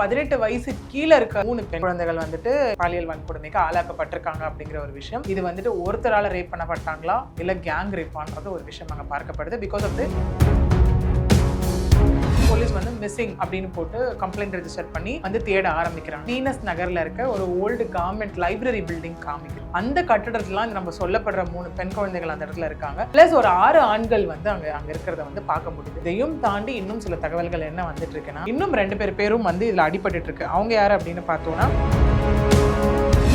பதினெட்டு வயசு கீழே இருக்க மூணு பெண் குழந்தைகள் வந்துட்டு பாலியல் வன்கொடுமைக்கு ஆளாக்கப்பட்டிருக்காங்க அப்படிங்கிற ஒரு விஷயம். இது வந்துட்டு ஒருத்தரால ரேப் பண்ணப்பட்டாங்களா? இல்ல கேங் ரேப் பண்றது ஒரு விஷயம் அங்க பார்க்கப்படுது. பிகாஸ் ஆஃப் போலீஸ் வந்து மிஸ்ஸிங் அப்படின்னு போட்டு கம்ப்ளைண்ட் ரெஜிஸ்டர் பண்ணி வந்து தேட ஆரம்பிக்கிறாங்க. வீனஸ் நகர்ல இருக்க ஒரு ஓல்டு கவர்மெண்ட் லைப்ரரி பில்டிங் காமிக்கும் அந்த கட்டடத்துல நம்ம சொல்லப்படுற மூணு பெண் குழந்தைகள் அந்த இடத்துல இருக்காங்க. பிளஸ் ஒரு ஆறு ஆண்கள் வந்து அங்க அங்க இருக்கிறத வந்து பார்க்க முடியுது. இதையும் தாண்டி இன்னும் சில தகவல்கள் என்ன வந்துட்டு இருக்குன்னா இன்னும் ரெண்டு பேர் பேரும் வந்து இதுல அடிபட்டு இருக்கு. அவங்க யாரு அப்படின்னு பார்த்தோம்னா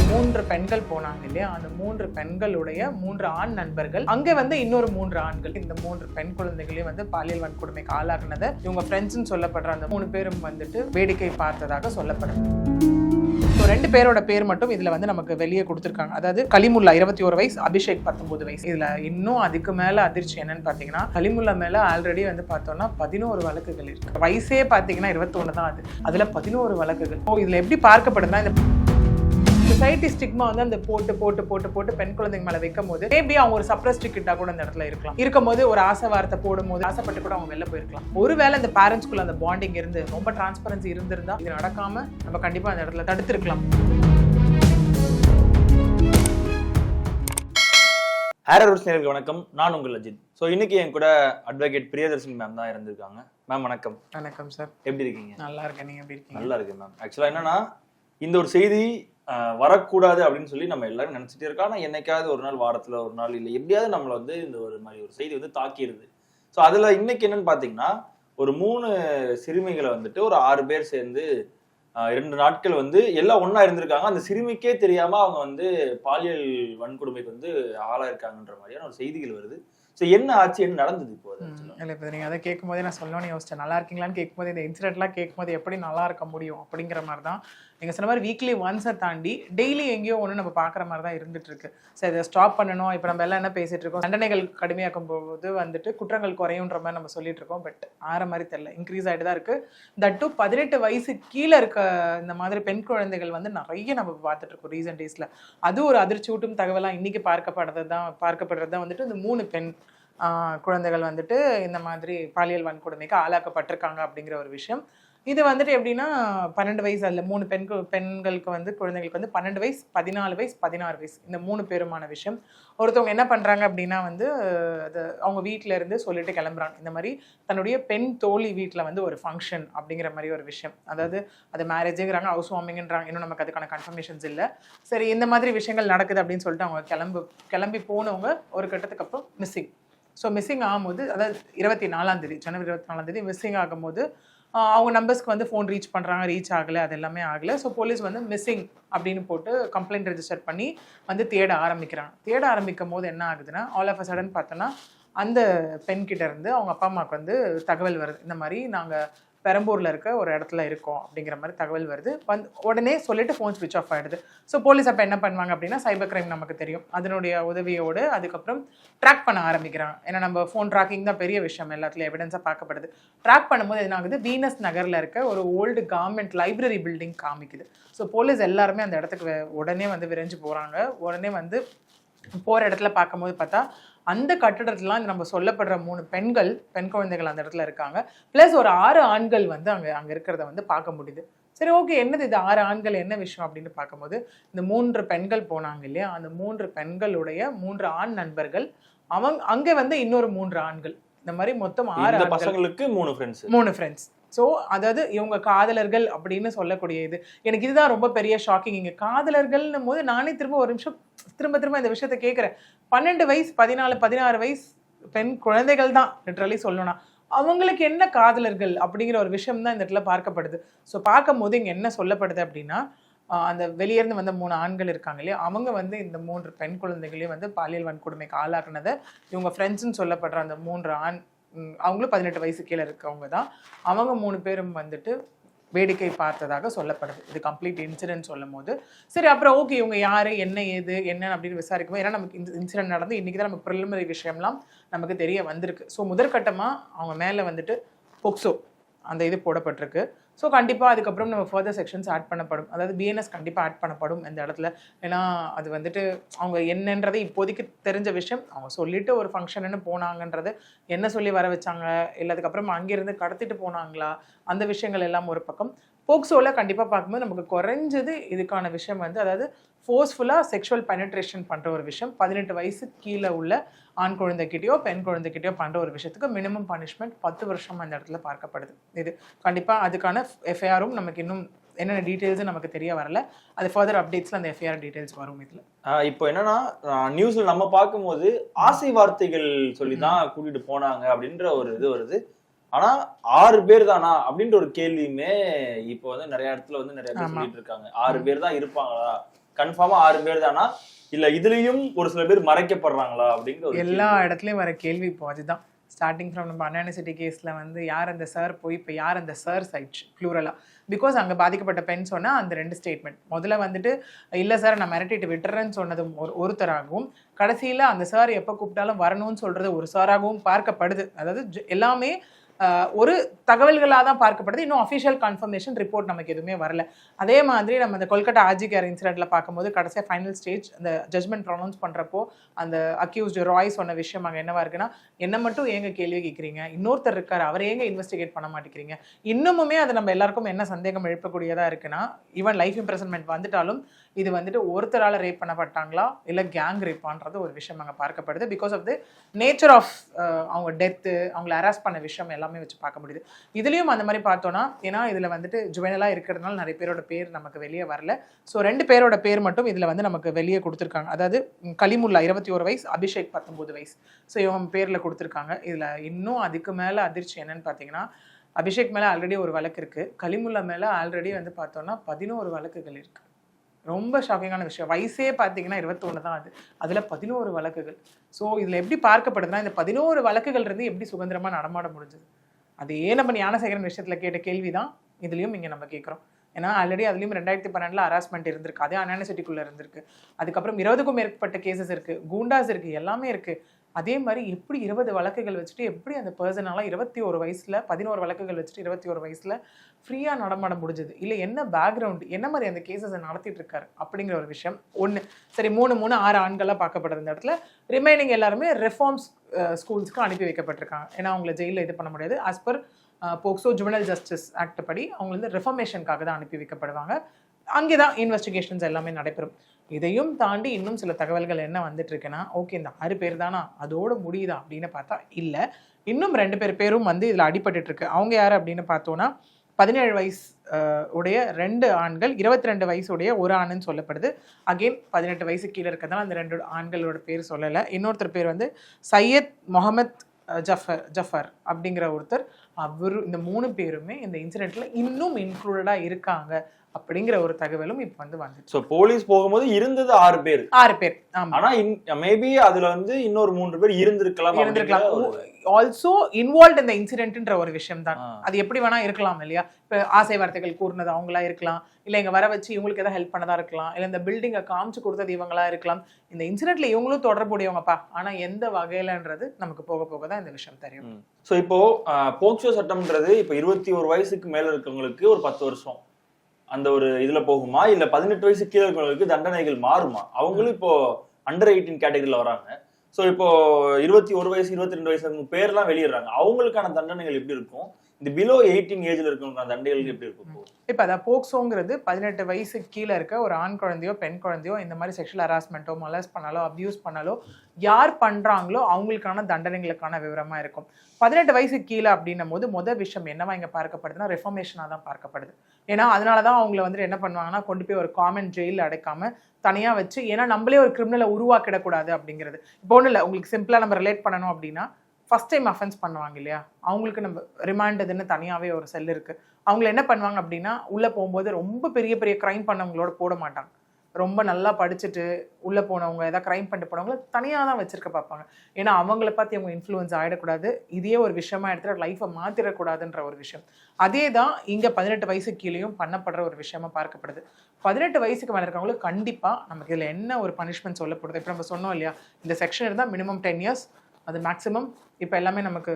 மூன்று பெண்கள் போனாங்க இல்லையா? அந்த மூன்று பெண்களுடைய மூன்று ஆண் நண்பர்கள். அங்கே வந்து இன்னொரு மூன்று ஆண்கள். இந்த மூன்று பெண் குழந்தைகளையும் வந்து பாலியல் வன்கொடுமைக்கு ஆளாகினதை. இவங்க ஃப்ரெண்ட்ஸ்னு சொல்லப்படுற அந்த மூணு பேரும் வந்துட்டு வேடிக்கை பார்த்ததாக சொல்லப்படுது ஸோ ரெண்டு பேரோட பேர் மட்டும் இதுல வந்து நமக்கு வெளியே கொடுத்துருக்காங்க. அதாவது கலிமுல்லா இருபத்தி ஒரு வயசு அபிஷேக் பத்தொன்பது வயசு. இதுல இன்னும் அதுக்கு மேல அதிர்ச்சி என்னன்னு பாத்தீங்கன்னா கலிமுல்லா மேல ஆல்ரெடி வந்து பார்த்தோம்னா பதினோரு வழக்குகள் இருக்கு. வயசே பாத்தீங்கன்னா இருபத்தொன்னு தான் அது. அதுல பதினோரு வழக்குகள். ஸோ இதுல எப்படி பார்க்கப்படுதுன்னா இந்த சொசைட்டி ஸ்டிக்மா வந்து அந்த போட்டு போட்டு போட்டு போட்டு பெண் குழந்தைங்க மேல வைக்கும் போது மேபி அவங்க ஒரு சப்ரஸ்ட் கிட்டா கூட அந்த இடத்துல இருக்கலாம். இருக்கும்போது ஒரு ஆசை வார்த்தை போடும்போது ஆசைப்பட்டு கூட அவங்க வெளில போயிருக்கலாம். ஒருவேளை அந்த பேரண்ட்ஸ்குள்ள அந்த பாண்டிங் இருந்து ரொம்ப டிரான்ஸ்பரன்சி இருந்திருந்தா இது நடக்காம நம்ம கண்டிப்பா அந்த இடத்துல தடுத்திருக்கலாம். ரூட்ஸ் நேர்களுக்கு வணக்கம். நான் உங்கள் அஜித். ஸோ இன்னைக்கு என் கூட அட்வொகேட் பிரியதர்ஷினி மேம் தான் இருந்திருக்காங்க. மேம் வணக்கம். வணக்கம் சார் எப்படி இருக்கீங்க? நல்லா இருக்கேன். நீங்க எப்படி இருக்கீங்க? நல்லா இருக்கு மேம் ஆக்சுவலாக என்னன்னா இந்த ஒரு செய்தி வரக்கூடாது அப்படின்னு சொல்லி நம்ம எல்லாரும் நினைச்சிட்டே இருக்கோம். ஆனால் என்னைக்காவது ஒரு நாள் வாரத்துல ஒரு நாள் இல்லை எப்படியாவது நம்மளை வந்து இந்த ஒரு மாதிரி ஒரு செய்தி வந்து தாக்கிடுது ஸோ அதுல இன்னைக்கு என்னன்னு பார்த்தீங்கன்னா ஒரு மூணு சிறுமிகளை வந்துட்டு ஒரு ஆறு பேர் சேர்ந்து இரண்டு நாட்கள் வந்து எல்லாம் ஒண்ணா இருந்திருக்காங்க. அந்த சிறுமிக்கே தெரியாம அவங்க வந்து பாலியல் வன்கொடுமைக்கு வந்து ஆளாயிருக்காங்கன்ற மாதிரியான ஒரு செய்திகள் வருது. ஸோ என்ன ஆச்சு என்ன நடந்தது இப்போ? இல்லை இப்போ நீங்கள் அதை கேட்கும்போதே நான் சொல்லணும்னு யோசிச்சேன். நல்லா இருக்கீங்களான்னு கேட்கும்போது இந்த இன்சிடென்ட்லாம் கேட்கும்போது எப்படி நல்லா இருக்க முடியும் அப்படிங்கிற மாதிரி தான். நீங்கள் சொன்ன மாதிரி வீக்லி ஒன்ஸை தாண்டி டெய்லி எங்கேயோ ஒன்று நம்ம பார்க்குற மாதிரி தான் இருந்துட்டு இருக்கு. சரி இதை ஸ்டாப் பண்ணணும். இப்போ நம்ம எல்லாம் என்ன பேசிகிட்டு இருக்கோம்? தண்டனைகள் கடுமையாக்கும் போது வந்துட்டு குற்றங்கள் குறையுன்ற மாதிரி நம்ம சொல்லிட்டு இருக்கோம். பட் ஆற மாதிரி தெரியல. இன்க்ரீஸ் ஆகிட்டு தான் இருக்குது தட் டு பதினெட்டு வயசு கீழே இருக்க இந்த மாதிரி பெண் குழந்தைகள் வந்து நிறைய நம்ம பார்த்துட்டு இருக்கோம் ரீசெண்ட் டேஸில் அது ஒரு அதிர்ச்சியூட்டும் தகவலாக இன்றைக்கி பார்க்கப்படுறது தான் பார்க்கப்படுறது தான் வந்துட்டு இந்த மூணு பெண் குழந்தைகள் வந்துட்டு இந்த மாதிரி பாலியல் வன்கொடுமைக்கு ஆளாக்கப்பட்டிருக்காங்க அப்படிங்கிற ஒரு விஷயம். இது வந்துட்டு எப்படின்னா பன்னெண்டு வயசு அல்ல மூணு பெண் பெண்களுக்கு வந்து குழந்தைங்களுக்கு வந்து பன்னெண்டு வயசு பதினாலு வயசு பதினாறு வயசு இந்த மூணு பேருமான விஷயம். ஒருத்தவங்க என்ன பண்ணுறாங்க அப்படின்னா வந்து அது அவங்க வீட்டில் இருந்து சொல்லிட்டு கிளம்புறாங்க. இந்த மாதிரி தன்னுடைய பெண் தோழி வீட்டில் வந்து ஒரு ஃபங்க்ஷன் அப்படிங்கிற மாதிரி ஒரு விஷயம். அதாவது அது மேரேஜுங்கிறாங்க ஹவுஸ் வார்மிங்ன்றாங்க இன்னும் நமக்கு அதுக்கான கன்ஃபர்மேஷன்ஸ் இல்லை. சரி இந்த மாதிரி விஷயங்கள் நடக்குது அப்படின்னு சொல்லிட்டு அவங்க கிளம்பு கிளம்பி போனவங்க ஒரு கட்டத்துக்கு அப்புறம் மிஸ்ஸிங் ஸோ மிஸ்ஸிங் ஆகும்போது அதாவது இருபத்தி நாலாம் தேதி ஜனவரி இருபத்தி நாலாம் தேதி மிஸ்ஸிங் ஆகும்போது அவங்க நம்பர்ஸ்க்கு வந்து ஃபோன் ரீச் பண்ணுறாங்க ரீச் ஆகலை அது எல்லாமே ஆகலை. ஸோ போலீஸ் வந்து மிஸ்ஸிங் அப்படின்னு போட்டு கம்ப்ளைண்ட் ரெஜிஸ்டர் பண்ணி வந்து தேட ஆரம்பிக்கிறாங்க. தேட ஆரம்பிக்கும் போது என்ன ஆகுதுன்னா ஆல் ஆஃப் அ சடன் பார்த்தோன்னா அந்த பெண்கிட்ட இருந்து அவங்க அப்பா அம்மாவுக்கு வந்து தகவல் வருது. இந்த மாதிரி நாங்கள் பெரம்பூரில் இருக்க ஒரு இடத்துல இருக்கோம் அப்படிங்கிற மாதிரி தகவல் வருது. வந்து உடனே சொல்லிட்டு ஃபோன் ஸ்விட்ச் ஆஃப் ஆகிடுது ஸோ போலீஸ் அப்போ என்ன பண்ணுவாங்க அப்படின்னா சைபர் கிரைம் நமக்கு தெரியும். அதனுடைய உதவியோடு அதுக்கப்புறம் ட்ராக் பண்ண ஆரம்பிக்கிறாங்க. ஏன்னா நம்ம ஃபோன் ட்ராக்கிங் தான் பெரிய விஷயம். எல்லாத்துலையும் எவிடன்ஸாக பார்க்கப்படுது. ட்ராக் பண்ணும்போது என்ன ஆகுது? வீனஸ் நகரில் இருக்க ஒரு ஓல்டு கவர்மெண்ட் லைப்ரரி பில்டிங் காமிக்குது. ஸோ போலீஸ் எல்லாருமே அந்த இடத்துக்கு உடனே வந்து விரைஞ்சு போகிறாங்க உடனே வந்து போகிற இடத்துல பார்க்கும்போது பார்த்தா அந்த கட்டடத்துலாம் நம்ம சொல்லப்படுற மூணு பெண்கள் பெண் குழந்தைகள் அந்த இடத்துல இருக்காங்க. ப்ளஸ் ஒரு ஆறு ஆண்கள் வந்து அங்கே அங்கே இருக்கிறத வந்து பார்க்க முடியுது. சரி ஓகே என்னது இது? ஆறு ஆண்கள் என்ன விஷயம் அப்படின்னு பார்க்கும்போது இந்த மூன்று பெண்கள் போனாங்க இல்லையா? அந்த மூன்று பெண்களுடைய மூன்று ஆண் நண்பர்கள் அவங்க அங்கே வந்து இன்னொரு மூன்று ஆண்கள். இந்த மாதிரி மொத்தம் ஆறு பசங்களுக்கு மூணு ஃப்ரெண்ட்ஸ் மூணு ஃப்ரெண்ட்ஸ் ஸோ அதாவது இவங்க காதலர்கள் அப்படின்னு சொல்லக்கூடிய இது. எனக்கு இதுதான் ரொம்ப பெரிய ஷாக்கிங் இங்கே காதலர்கள்னும் போது நானே திரும்ப ஒரு நிமிஷம் திரும்ப திரும்ப இந்த விஷயத்த கேட்குறேன் பன்னெண்டு வயசு பதினாலு பதினாறு வயசு பெண் குழந்தைகள் தான் லிட்ரலி சொல்லணும்னா. அவங்களுக்கு என்ன காதலர்கள் அப்படிங்கிற ஒரு விஷயம் தான் இந்த இடத்துல பார்க்கப்படுது. ஸோ பார்க்கும்போது இங்கே என்ன சொல்லப்படுது அப்படின்னா அந்த வெளியேருந்து வந்த மூணு ஆண்கள் இருக்காங்க இல்லையா? அவங்க வந்து இந்த மூன்று பெண் குழந்தைகளையும் வந்து பாலியல் வன்கொடுமைக்கு ஆளாக்குனதை இவங்க ஃப்ரெண்ட்ஸ்னு சொல்லப்படுற அந்த மூன்று ஆண் அவங்களும் பதினெட்டு வயசு கீழே இருக்கவங்க தான். அவங்க மூணு பேரும் வந்துட்டு வேடிக்கை பார்த்ததாக சொல்லப்படுது. இது கம்ப்ளீட் இன்சிடென்ட் சொல்லும் போது சரி அப்புறம் ஓகே இவங்க யார் என்ன ஏது என்ன அப்படின்னு விசாரிக்கும் ஏன்னா நமக்கு இந்த இன்சிடென்ட் நடந்து இன்றைக்கி தான் நமக்கு ப்ரிலிமினரி விஷயம்லாம் நமக்கு தெரிய வந்திருக்கு. ஸோ முதற்கட்டமாக அவங்க மேலே வந்துட்டு பொக்சோ அந்த இது போடப்பட்டிருக்கு. ஸோ கண்டிப்பாக அதுக்கப்புறம் நம்ம ஃபர்தர் செக்ஷன்ஸ் ஆட் பண்ணப்படும். அதாவது பிஎன்எஸ் கண்டிப்பாக ஆட் பண்ணப்படும் இந்த இடத்துல. ஏன்னா அது வந்துட்டு அவங்க என்னன்றதை இப்போதைக்கு தெரிஞ்ச விஷயம். அவங்க சொல்லிட்டு ஒரு ஃபங்க்ஷனுன்னு போனாங்கன்றது என்ன சொல்லி வர வச்சாங்க? இல்லை அதுக்கப்புறம் அங்கேருந்து கடத்திட்டு போனாங்களா? அந்த விஷயங்கள் எல்லாம் ஒரு பக்கம். போக்சோல கண்டிப்பா பார்க்கும்போது நமக்கு குறைஞ்சது இதுக்கான விஷயம் வந்து அதாவது ஃபோர்ஸ்ஃபுல்லாக செக்ஷுவல் பெனட்ரேஷன் பண்ற ஒரு விஷயம். பதினெட்டு வயசு கீழே உள்ள ஆண் குழந்தைகிட்டயோ பெண் குழந்தைகிட்டயோ பண்ற ஒரு விஷயத்துக்கு மினிமம் பனிஷ்மெண்ட் பத்து வருஷம் அந்த இடத்துல பார்க்கப்படுது. இது கண்டிப்பா அதுக்கான எஃப்ஐஆரும் நமக்கு இன்னும் என்னென்ன டீட்டெயில்ஸ் நமக்கு தெரிய வரல. அது ஃபர்தர் அப்டேட்ஸ்ல அந்த எஃப்ஐஆர் டீட்டெயில்ஸ் வரும் இதுல. இப்போ என்னன்னா நியூஸ்ல நம்ம பார்க்கும்போது ஆசை வார்த்தைகள் சொல்லி தான் கூட்டிட்டு போனாங்க அப்படின்ற ஒரு இது வருது. ஆனா ஆறு பேர் தானா அப்படின்ற ஒரு கேள்வியுமே இப்போ வந்து நிறைய இடத்துல வந்து நிறைய பேர். சொல்லிட்டு இருக்காங்க ஆறு பேர் தான் இருப்பாங்களா கன்ஃபார்மா ஆறு பேர் தானா இல்ல இதுலயும் ஒரு சில பேர் மறைக்கப்படுறாங்களா? அப்படிங்கிற எல்லா. இடத்துலயும் வர கேள்வி இப்போ அதுதான். ஸ்டார்டிங் ஃப்ரம் நம்ம அனானிசிட்டி கேஸ்ல வந்து யார் அந்த சார் போய் இப்போ யார் அந்த சார் சைட் ப்ளூரலா பிகாஸ் அங்க பாதிக்கப்பட்ட பெண் சொன்னா அந்த ரெண்டு ஸ்டேட்மெண்ட் முதல்ல வந்துட்டு இல்ல சார் நான் மிரட்டிட்டு விட்டுறேன்னு சொன்னது ஒரு ஒருத்தராகவும் கடைசியில அந்த சார் எப்போ கூப்பிட்டாலும் வரணும்னு சொல்றது ஒரு சாராகவும் பார்க்கப்படுது. அதாவது எல்லாமே ஒரு தகவல்களாக தான் பார்க்கப்படுது. இன்னும் அஃபிஷியல் கன்ஃபர்மேஷன் ரிப்போர்ட் நமக்கு எதுவுமே வரல. அதே மாதிரி நம்ம இந்த கொல்கட்டா ஆஜிகர் இன்சிடென்ட்டில் பார்க்கும்போது கடைசியாக ஃபைனல் ஸ்டேஜ் அந்த ஜட்மெண்ட் ப்ரொனவுன்ஸ் பண்ணுறப்போ அந்த அக்யூஸ்டு ராய் சொன்ன விஷயம் அங்கே என்னவா இருக்குன்னா என்ன மட்டும் ஏங்க கேள்வி கேட்குறீங்க இன்னொருத்தர் இருக்கார். அவரை ஏங்க இன்வெஸ்டிகேட் பண்ண மாட்டேங்கிறீங்க? இன்னமுமே அது நம்ம எல்லாருக்கும் என்ன சந்தேகம் எழுப்பக்கூடியதாக இருக்குன்னா ஈவன் லைஃப் இம்ப்ரெசன்மெண்ட் வந்துட்டாலும் இது வந்துட்டு ஒருத்தரால் ரேப் பண்ணப்பட்டாங்களா? இல்லை கேங் ரேப்பான்றது ஒரு விஷயம் அங்கே பார்க்கப்படுது. Because of the nature of அவங்க டெத்து அவங்கள அரெஸ்ட் பண்ண விஷயம் எல்லாம் எல்லாமே வச்சு பார்க்க முடியுது. இதுலேயும் அந்த மாதிரி பார்த்தோன்னா ஏன்னா இதில் வந்துட்டு ஜுவனலாக இருக்கிறதுனால நிறைய பேரோட பேர் நமக்கு வெளியே வரல. ஸோ ரெண்டு பேரோட பேர் மட்டும் இதில் வந்து நமக்கு வெளியே கொடுத்துருக்காங்க. அதாவது கலிமுல்லா இருபத்தி ஒரு வயசு அபிஷேக் பத்தொம்போது வயசு. ஸோ இவங்க பேரில் கொடுத்துருக்காங்க. இதில் இன்னும் அதுக்கு மேலே அதிர்ச்சி என்னன்னு பார்த்தீங்கன்னா அபிஷேக் மேலே ஆல்ரெடி ஒரு வழக்கு இருக்குது கலிமுல்லா மேலே ஆல்ரெடி வந்து பார்த்தோன்னா பதினோரு வழக்குகள் இருக்குது ரொம்ப ஷாக்கிங்கான விஷயம். வயசே பார்த்தீங்கன்னா இருபத்தொன்று தான் அது. அதில் பதினோரு வழக்குகள். ஸோ இதில் எப்படி பார்க்கப்படுதுன்னா இந்த பதினோரு வழக்குகள் இருந்து எப்படி சுதந்திரமாக நடமாட முடிஞ்சது? அதே நம்ம ஞானசேகரன் விஷயத்தில் கேட்ட கேள்வி தான் இதுலேயும் இங்கே நம்ம கேட்குறோம் ஏன்னா ஆல்ரெடி அதுலேயும் ரெண்டாயிரத்தி பன்னெண்டில் ஹராஸ்மெண்ட் இருந்திருக்கு. அதே அனானிசிட்டிக்குள்ளே இருந்திருக்கு. அதுக்கப்புறம் இருபதுக்கும் மேற்பட்ட கேசஸ் இருக்குது கூண்டாஸ் இருக்குது எல்லாமே இருக்குது அதே மாதிரி எப்படி இருபது வழக்குகள் வச்சுட்டு எப்படி அந்த பர்சனால இருபத்தி ஒரு வயசில் பதினோரு வழக்குகள் வச்சுட்டு இருபத்தி ஒரு வயசில் ஃப்ரீயாக நடமாட முடிஞ்சது? இல்லை என்ன பேக்ரவுண்ட் என்ன மாதிரி அந்த கேசஸை நடத்திட்டு இருக்காரு? அப்படிங்கிற ஒரு விஷயம். ஒன்று சரி மூணு மூணு ஆறு ஆண்களாக பார்க்கப்படுற இந்த இடத்துல. ரிமைனிங் எல்லாருமே ரெஃபார்ம்ஸ் ஸ்கூல்ஸ்க்கு அனுப்பி வைக்கப்பட்டிருக்காங்க. ஏன்னா அவங்கள ஜெயிலில் இது பண்ண முடியாது. As per POCSO juvenile justice act படி அவங்க வந்து ரெஃபர்மேஷனுக்காக தான் அனுப்பி வைக்கப்படுவாங்க. அங்கே தான் இன்வெஸ்டிகேஷன்ஸ் எல்லாமே நடைபெறும். இதையும் தாண்டி இன்னும் சில தகவல்கள் என்ன வந்துட்டு இருக்குன்னா ஓகே இந்த ஆறு பேர் தானா அதோட முடியுதா? அப்படின்னு பார்த்தா இல்லை. இன்னும் ரெண்டு பேர் பேரும் வந்து இதில் அடிபட்டு இருக்கு அவங்க யார் அப்படின்னு பார்த்தோன்னா பதினேழு வயசு உடைய ரெண்டு ஆண்கள் இருபத்தி ரெண்டு வயசுடைய ஒரு ஆணுன்னு சொல்லப்படுது. அகெயின் பதினெட்டு வயசு கீழே இருக்கிறதுனால அந்த ரெண்டு ஆண்களோட பேர் சொல்லலை. இன்னொருத்தர் பேர் வந்து சையத் முகமத் ஜஃபர் ஜஃபர் அப்படிங்கிற ஒருத்தர். அவர் இந்த மூணு பேருமே இந்த இன்சிடெண்ட்டில் இன்னும் இன்க்ளூடடாக இருக்காங்க. அப்படிங்கிற ஒரு தகவலும் இப்போ வந்து வந்துச்சு சோ போலீஸ் போகும்போது இருந்தது ஆறு பேர். ஆறு பேர். ஆமா. ஆனா மேபி அதுல வந்து இன்னொரு மூன்று பேர் இருந்திருக்கலாம் இருந்திருக்கலாம். ஆல்சோ இன்வால்வ் இந்த இன்சிடென்ட்ன்ற ஒரு விஷயம் தான். அது எப்படி வேணா இருக்கலாம் இல்லையா? இப்போ ஆசை வார்த்தைகள் கூர்னது அவங்களா இருக்கலாம். இல்ல இங்க வர வச்சு இவங்களுக்கு ஏதாவது ஹெல்ப் பண்ணதா இருக்கலாம். இல்ல இந்த பில்டிங்கை காமிச்சு கொடுத்தது இவங்களா இருக்கலாம். இந்த இன்சிடென்ட்ல இவங்களும் தொடர்புடையவங்கப்பா. ஆனா எந்த வகையிலன்றது நமக்கு போக போக தான் இந்த விஷயம் தெரியும். சோ இப்போ போக்சோ சட்டம்ன்றது இப்போ இருபத்தி ஒரு வயசுக்கு மேல இருக்கவங்களுக்கு ஒரு பத்து வருஷம். அந்த ஒரு இதுல போகுமா? இல்ல பதினெட்டு வயசு கீழே இருக்கிறவங்களுக்கு தண்டனைகள் மாறுமா? அவங்களும் இப்போ அண்டர் எயிட்டீன் கேட்டகரியில வராங்க. சோ இப்போ இருபத்தி ஒரு வயசு இருபத்தி ரெண்டு வயசு பேர்லாம் வெளியிடுறாங்க. அவங்களுக்கான தண்டனைகள் எப்படி இருக்கும்? இந்த பிலோ எயிட்டீன் ஏஜ்ல இருக்கவங்களுக்கான தண்டனைகள் எப்படி இருக்கும்? இப்போ? அதான் போக்சோங்கிறது பதினெட்டு வயசு கீழே இருக்க ஒரு ஆண் குழந்தையோ பெண் குழந்தையோ இந்த மாதிரி செக்ஷுவல் ஹராஸ்மெண்ட்டோ மொலஸ் பண்ணாலோ அப்யூஸ் பண்ணாலோ யார் பண்ணுறாங்களோ அவங்களுக்கான தண்டனைகளுக்கான விவரமாக இருக்கும். பதினெட்டு வயசு கீழே அப்படின்னும் போது முதல் விஷயம் என்னவா இங்கே பார்க்கப்படுதுன்னா ரெஃபர்மேஷனாக தான் பார்க்கப்படுது. ஏன்னா அதனால தான் அவங்கள வந்துட்டு என்ன பண்ணுவாங்கன்னா கொண்டு போய் ஒரு காமன் ஜெயிலில் அடைக்காம தனியாக வச்சு ஏன்னா நம்மளே ஒரு கிரிமினலை உருவாக்கிடக்கூடாது அப்படிங்கிறது. இப்போ ஒன்றும் இல்லை உங்களுக்கு சிம்பிளாக நம்ம ரிலேட் பண்ணணும் அப்படின்னா ஃபஸ்ட் டைம் அஃபென்ஸ் பண்ணுவாங்க இல்லையா? அவங்களுக்கு நம்ம ரிமாண்டதுன்னு தனியாகவே ஒரு செல் இருக்குது அவங்கள என்ன பண்ணுவாங்க அப்படின்னா உள்ளே போகும்போது ரொம்ப பெரிய பெரிய க்ரைம் பண்ணவங்களோட போட மாட்டாங்க. ரொம்ப நல்லா படிச்சுட்டு உள்ளே போனவங்க ஏதாவது க்ரைம் பண்ணிட்டு போனவங்கள தனியாக தான் வச்சுருக்க பார்ப்பாங்க. ஏன்னா அவங்கள பார்த்து அவங்க இன்ஃப்ளூயன்ஸ் ஆகிடக்கூடாது இதே ஒரு விஷயமா எடுத்துகிட்டு லைஃப்பை மாற்றிடக்கூடாதுன்ற ஒரு விஷயம். அதே தான் இங்கே பதினெட்டு வயசு கீழேயும் பண்ணப்படுற ஒரு விஷயமா பார்க்கப்படுது. பதினெட்டு வயசுக்கு மேலே இருக்கவங்களுக்கு கண்டிப்பாக நமக்கு இதில் என்ன ஒரு பனிஷ்மெண்ட் சொல்லப்படுது? இப்போ நம்ம சொன்னோம் இல்லையா? இந்த செக்ஷன் இருந்தால் மினிமம் டென் இயர்ஸ் அது மேக்ஸிமம் இப்போ எல்லாமே நமக்கு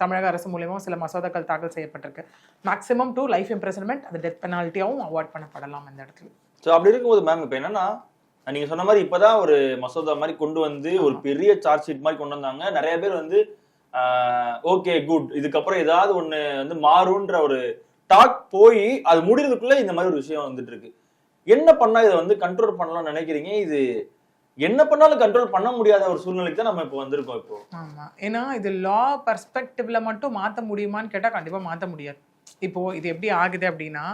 தமிழக அரசு மூலியமா சில மசோதாக்கள் தாக்கல் செய்யப்பட்டிருக்கு. மேக்ஸிமம் டு லைஃப் இம்ப்ரெசன்மெண்ட் அது டெத் பெனால்ட்டியாகவும் அவாய்ட் பண்ணப்படலாம் இந்த இடத்துல. ஸோ அப்படி இருக்கும்போது மேம் இப்போ என்னன்னா நீங்க சொன்ன மாதிரி இப்பதான் ஒரு மசோதா மாதிரி கொண்டு வந்து ஒரு பெரிய சார்ஜ் ஷீட் மாதிரி கொண்டு வந்தாங்க. நிறைய பேர் வந்து ஓகே குட் இதுக்கப்புறம் ஏதாவது ஒண்ணு வந்து மாறுன்ற ஒரு டாக் போய் அது முடிறதுக்குள்ள இந்த மாதிரி ஒரு விஷயம் வந்துட்டு இருக்கு. என்ன பண்ணா இதை வந்து கண்ட்ரோல் பண்ணலாம்னு நினைக்கிறீங்க? இது என்ன பண்ணாலும் கண்ட்ரோல் பண்ண முடியாத ஒரு சூழ்நிலைக்கு தான் நம்ம இப்போ வந்திருக்கோம் இப்போ. ஆமா. ஏன்னா இது லா பர்ஸ்பெக்டிவ்ல மட்டும் மாத்த முடியுமான்னு கேட்டா கண்டிப்பா மாத்த முடியாது. இப்போ இது எப்படி ஆகுது அப்படின்னா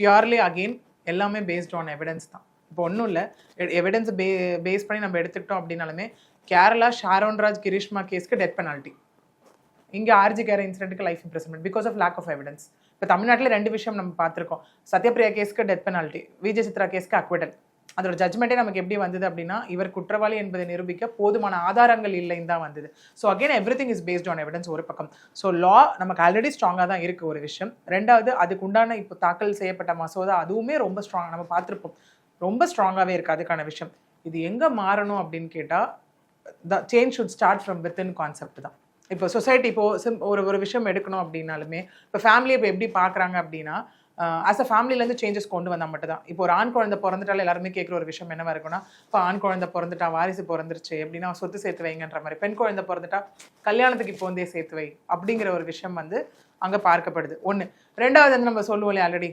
பியூர்லி அகெயின் எல்லாமே பேஸ்ட் ஆன் எவிடன்ஸ் தான். இப்போ ஒன்றும் இல்லை. எவிடன்ஸ் பே பேஸ் பண்ணி நம்ம எடுத்துக்கிட்டோம் அப்படின்னாலுமே கேரளா ஷாரோன்ராஜ் கிரிஷ்மா கேஸ்க்கு டெத் பெனால்ட்டி இங்கே RJ Kar இன்சிடென்ட்டுக்கு life imprisonment because of lack of evidence இப்போ தமிழ்நாட்டில் ரெண்டு விஷயம் நம்ம பார்த்துருக்கோம். சத்யபிரியா கேஸ்க்கு டெத் பெனால்ட்டி விஜய் சித்ரா கேஸ்க்கு அக்விடல் அதோட ஜட்மெண்ட்டே நமக்கு எப்படி வந்தது அப்படின்னா இவர் குற்றவாளி என்பதை நிரூபிக்க போதுமான ஆதாரங்கள் இல்லைன்னு தான் வந்தது. So again everything is based on evidence ஒரு பக்கம். ஸோ லா நமக்கு ஆல்ரெடி ஸ்ட்ராங்காக தான் இருக்குது ஒரு விஷயம். ரெண்டாவது அதுக்கு உண்டான இப்போ தாக்கல் செய்யப்பட்ட மசோதா அதுவுமே ரொம்ப ஸ்ட்ராங் நம்ம பார்த்துருப்போம். ரொம்ப ஸ்ட்ராங்காகவே இருக்குது அதுக்கான விஷயம். இது எங்கே மாறணும் அப்படின்னு கேட்டால் the change should start from within concept தான். இப்போ சொசைட்டி இப்போ சிம் ஒரு ஒரு விஷயம் எடுக்கணும் அப்படின்னாலுமே இப்போ ஃபேமிலியை இப்போ எப்படி பார்க்குறாங்க அப்படின்னா ஆஸ் அ ஃபேமிலிலேருந்து சேஞ்சஸ் கொண்டு வந்தால் மட்டும் தான் இப்போ ஒரு ஆண் குழந்தை பிறந்துட்டால் எல்லாருமே கேட்குற ஒரு விஷயம் என்னவா இருக்குன்னா இப்போ ஆண் குழந்தை பிறந்துட்டா வாரிசு பிறந்துருச்சு அப்படின்னா சொத்து சேர்த்து வைங்கன்ற மாதிரி. பெண் குழந்தை பிறந்துட்டா கல்யாணத்துக்கு இப்போ வந்தே சேர்த்து வை. அப்படிங்கிற ஒரு விஷயம் வந்து அங்கே பார்க்கப்படுது. ஒன்று ரெண்டாவது வந்து நம்ம சொல்லுவோம் இல்லையா ஆல்ரெடி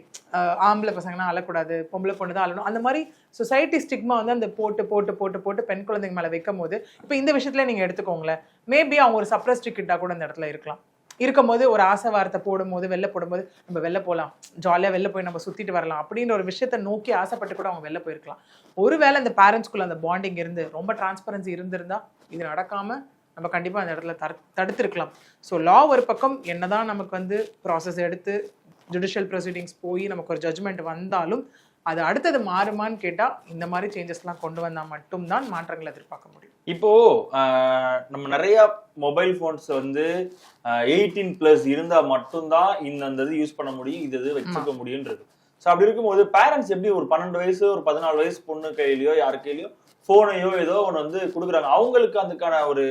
ஆம்பளை பசங்கன்னா அழக்கூடாது பொம்பளை பொண்ணு தான் அழணும். அந்த மாதிரி சொசைட்டி ஸ்டிக்மா வந்து அந்த போட்டு போட்டு போட்டு போட்டு பெண் குழந்தைங்க மேலே வைக்கும் போது இப்போ இந்த விஷயத்துல நீங்கள் எடுத்துக்கோங்களேன். மேபி அவங்க ஒரு சப்ரஸ்ட் கிட்டா கூட இந்த இடத்துல இருக்கலாம். இருக்கும்போது ஒரு ஆசை வார்த்தை போடும்போது வெளில போடும்போது நம்ம வெளில போகலாம் ஜாலியாக வெளில போய் நம்ம சுற்றிட்டு வரலாம் அப்படின்ற ஒரு விஷயத்தை நோக்கி ஆசைப்பட்டு கூட அவங்க வெளில போயிருக்கலாம். ஒருவேளை அந்த பேரண்ட்ஸ்குள்ள அந்த பாண்டிங் இருந்து ரொம்ப டிரான்ஸ்பரன்சி இருந்திருந்தா இது நடக்காமல் நம்ம கண்டிப்பாக அந்த இடத்துல தடு தடுத்திருக்கலாம். ஸோ லா ஒரு பக்கம் என்னதான் நமக்கு வந்து ப்ராசஸ் எடுத்து ஜுடிஷியல் ப்ரொசீடிங்ஸ் போய் நமக்கு ஒரு ஜட்ஜ்மெண்ட் வந்தாலும் அது அடுத்தது மாறுமான்னு கேட்டால் இந்த மாதிரி சேஞ்சஸ்லாம் கொண்டு வந்தால் மட்டும்தான் மாற்றங்கள் எதிர்பார்க்க முடியும். இப்போ நம்ம நிறைய மொபைல் ஃபோன்ஸ் வந்து எயிட்டீன் பிளஸ் இருந்தா மட்டும்தான் இந்த இது யூஸ் பண்ண முடியும் இது இது வச்சுக்க முடியுன்றது. ஸோ அப்படி இருக்கும்போது பேரண்ட்ஸ் எப்படி ஒரு பன்னெண்டு வயசு ஒரு பதினாலு வயசு பொண்ணு கையிலயோ யார் கையிலயோ ஃபோனையோ ஏதோ ஒன்று வந்து கொடுக்குறாங்க. அவங்களுக்கு அதுக்கான ஒரு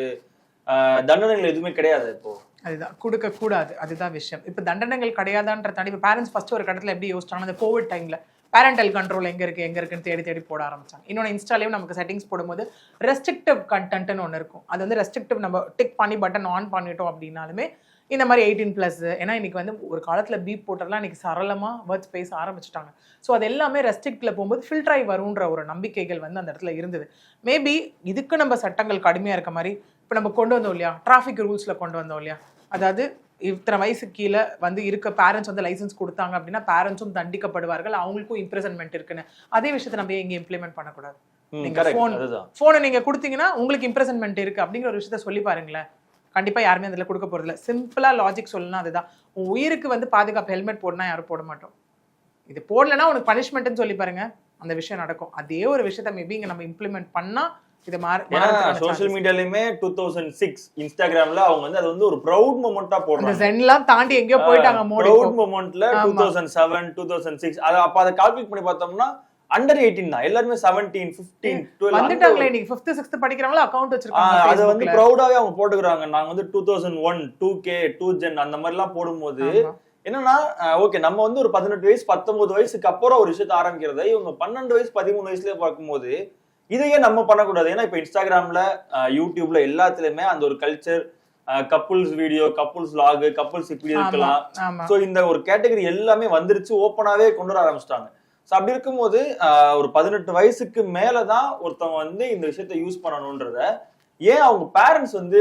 தண்டனைகள் எதுவுமே கிடையாது இப்போ. அதுதான். கொடுக்க கூடாது. அதுதான் விஷயம். இப்போ தண்டனைகள் கிடையாதான்ற தாண்டி இப்போ பேரண்ட்ஸ் ஃபர்ஸ்ட் ஒரு கட்டத்தில் எப்படி யோசிச்சாங்க அந்த கோவிட் டைம்ல பேரண்டல் கண்ட்ரோல் எங்கே இருக்குது எங்க இருக்குன்னு தேடி தேடி போட ஆரம்பிச்சாங்க. இன்னொன்று இன்ஸ்டாலையும் நமக்கு செட்டிங்ஸ் போடும்போது ரெஸ்ட்ரிக்டிவ் கண்டென்ட்னு ஒன்று இருக்கும். அது வந்து ரெஸ்ட்ரிக்டிவ் நம்ம டிக் பண்ணி பட்டன் ஆன் பண்ணிட்டோம் அப்படின்னாலுமே இந்த மாதிரி எயிட்டீன் ப்ளஸ் ஏன்னா இன்றைக்கி வந்து ஒரு காலத்தில் பீப் போட்டெல்லாம் இன்றைக்கி சரளமாக வேர்ட்ஸ் பேச ஆரம்பிச்சிட்டாங்க. ஸோ அது எல்லாமே ரெஸ்ட்ரிக்டில் போகும்போது ஃபில்டர் வருன்ற வரும்ன்ற ஒரு நம்பிக்கைகள் வந்து அந்த இடத்துல இருந்தது. மேபி இதுக்கு நம்ம சட்டங்கள் கடுமையாக இருக்க மாதிரி இப்போ நம்ம கொண்டு வந்தோம் இல்லையா? டிராஃபிக் ரூல்ஸில் கொண்டு வந்தோம் இல்லையா? அதாவது இத்தனை வயசு கீழே வந்து இருக்க பேரண்ட்ஸ் வந்து லைசன்ஸ் கொடுத்தாங்க அப்படின்னா பேரண்ட்ஸும் தண்டிக்கப்படுவார்கள் அவங்களுக்கும் இம்ப்ரெசன்மெண்ட் இருக்குன்னு. அதே விஷயத்தை நம்ம இங்கே இம்ப்ளிமெண்ட் பண்ணக்கூடாது? நீங்க ஃபோனை நீங்கள் கொடுத்தீங்கன்னா உங்களுக்கு இம்ப்ரெசன்மெண்ட் இருக்கு அப்படிங்கிற ஒரு விஷயத்த சொல்லி பாருங்களேன். கண்டிப்பாக யாருமே அதில் கொடுக்க போகிறதில்ல சிம்பிளாக லாஜிக் சொல்லணும் அதுதான். உன் உயிருக்கு வந்து பாதுகாப்பு ஹெல்மெட் போடனா யாரும் போட மாட்டோம். இது போடலைன்னா உனக்கு பனிஷ்மெண்ட்னு சொல்லி பாருங்க. அந்த விஷயம் நடக்கும். அதே ஒரு விஷயத்த மேபி இங்கே நம்ம இம்ப்ளிமெண்ட் பண்ணா இது சோஷியல். மீடியாலயுமே டூ தௌசண்ட் சிக்ஸ் இன்ஸ்டாகிராம்ல அவங்க வந்து அது வந்து ஒரு ப்ரௌட் மூமெண்டா போடுறாங்க ஜென்லாம் தாண்டி எங்கேயோ போயிட்டாங்க proud மூமெண்ட்ல two. Thousand seven two thousand six அது அப்ப அதை கால்குலேட் பண்ணி பார்த்தோம்னா அண்டர் எயிட்டீன் தான் எல்லாருமே செவன்டீன் பிப்டீன் வந்துட்டாங்களே இன்னைக்கு ஃபிஃப்த் சிக்ஸ்த் படிக்கிறவங்களும் அக்கௌண்ட் வச்சிருக்காங்க அதை வந்து. ப்ரௌடாவே அவங்க போட்டுக்கிறாங்க நாங்க வந்து two thousand one two K two gen அந்த மாதிரி எல்லாம் போடும்போது. என்னன்னா ஓகே நம்ம வந்து ஒரு பதினெட்டு வயசு பத்தொன்பது வயசுக்கு அப்புறம் ஒரு விஷயத்த ஆரம்பிக்கிறத இவங்க பன்னெண்டு வயசு பதிமூணு வயசுலயே பார்க்கும்போது இதையே நம்ம பண்ணக்கூடாது. ஏன்னா இப்ப இன்ஸ்டாகிராம்ல யூடியூப்ல எல்லாத்துலயுமே அந்த ஒரு culture couples video couples vlog couples இப்படி இருக்கலாம். சோ இந்த ஒரு கேட்டகரி எல்லாமே வந்துருச்சு ஓப்பனாவே கொண்டு வர ஆரம்பிச்சிட்டாங்க. சோ அப்படி இருக்கும்போது ஒரு பதினெட்டு வயசுக்கு மேலதான் ஒருத்தவங்க வந்து இந்த விஷயத்த யூஸ் பண்ணணும்ன்றத ஏன் அவங்க பேரண்ட்ஸ் வந்து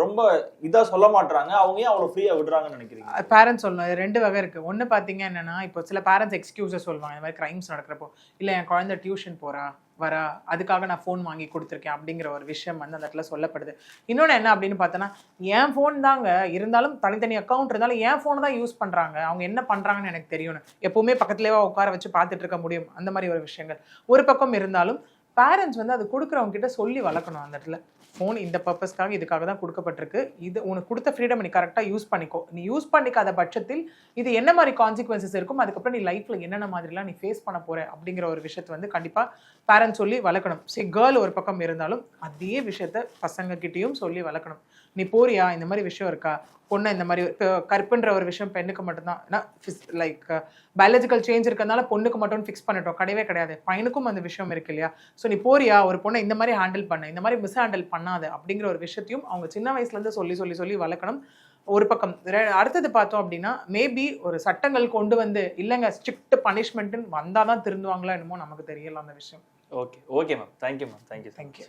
ரொம்ப இதா சொல்ல மாட்டாங்க அவங்க ஏன் அவ்வளவு ஃப்ரீயா விடுறாங்கன்னு நினைக்கிறீங்க? பேரண்ட்ஸ் சொல்லணும் ரெண்டு வகை இருக்கு. ஒன்று பார்த்தீங்க என்னன்னா இப்போ சில பேரண்ட்ஸ் எக்ஸ்கியூஸஸ் சொல்லுவாங்க. இந்த மாதிரி கிரைம்ஸ் நடக்கிறப்போ இல்லை என் குழந்தை டியூஷன் போறா வரா அதுக்காக நான் ஃபோன் வாங்கி கொடுத்துருக்கேன் அப்படிங்கிற ஒரு விஷயம் வந்து அந்த இடத்துல சொல்லப்படுது. இன்னொன்று என்ன அப்படின்னு பார்த்தோன்னா என் ஃபோன் தாங்க. இருந்தாலும் தனித்தனி அக்கௌண்ட் இருந்தாலும் என் ஃபோனை தான் யூஸ் பண்ணுறாங்க அவங்க என்ன பண்ணுறாங்கன்னு எனக்கு தெரியணும். எப்பவுமே பக்கத்துலேயே உட்கார வச்சு பார்த்துட்டு இருக்க முடியும். அந்த மாதிரி ஒரு விஷயங்கள். ஒரு பக்கம் இருந்தாலும் பேரண்ட்ஸ் வந்து அது கொடுக்குறவங்க கிட்ட சொல்லி வளர்க்கணும் அந்த இடத்துல. ஃபோன் இந்த பர்பஸ்க்காக இதுக்காக தான் கொடுக்கப்பட்டிருக்கு. இது உனக்கு கொடுத்த ஃப்ரீடம் நீ கரெக்டாக யூஸ் பண்ணிக்கோ. நீ யூஸ் பண்ணிக்காத பட்சத்தில் இது என்ன மாதிரி கான்சிக்வன்சஸ் இருக்கும்? அதுக்கப்புறம் நீ லைஃப்ல என்னென்ன மாதிரிலாம் நீ ஃபேஸ் பண்ண போகிற அப்படிங்கிற ஒரு விஷயத்தை வந்து கண்டிப்பாக பேரண்ட்ஸ் சொல்லி வளர்க்கணும். சரி கேர்ள் ஒரு பக்கம் இருந்தாலும் அதே விஷயத்த பசங்கக்கிட்டேயும் சொல்லி வளர்க்கணும். நீ போறியா? இந்த மாதிரி விஷயம் இருக்கா? பொண்ணை இந்த மாதிரி இப்போ கற்புன்ற ஒரு விஷயம் பெண்ணுக்கு மட்டும்தான். லைக் பயாலஜிக்கல் சேஞ்ச் இருக்கிறதுனால பொண்ணுக்கு மட்டும் ஃபிக்ஸ் பண்ணிட்டோம். கிடையவே கிடையாது. பையனுக்கும் அந்த விஷயம் இருக்கு இல்லையா? ஸோ நீ போறியா? ஒரு பொண்ணை இந்த மாதிரி ஹேண்டில் பண்ண. இந்த மாதிரி மிஸ் ஹேண்டில் பண்ணாத அப்படிங்கிற ஒரு விஷயத்தையும் அவங்க சின்ன வயசுல இருந்து சொல்லி சொல்லி சொல்லி வளர்க்கணும். ஒரு பக்கம். அடுத்தது பார்த்தோம் அப்படின்னா மேபி ஒரு சட்டங்கள் கொண்டு வந்து இல்லைங்க ஸ்ட்ரிக்ட் பனிஷ்மெண்ட்டுன்னு வந்தால் தான் திருந்துவாங்களா என்னமோ நமக்கு தெரியல அந்த விஷயம். Okay okay ma'am thank you ma'am thank you thank you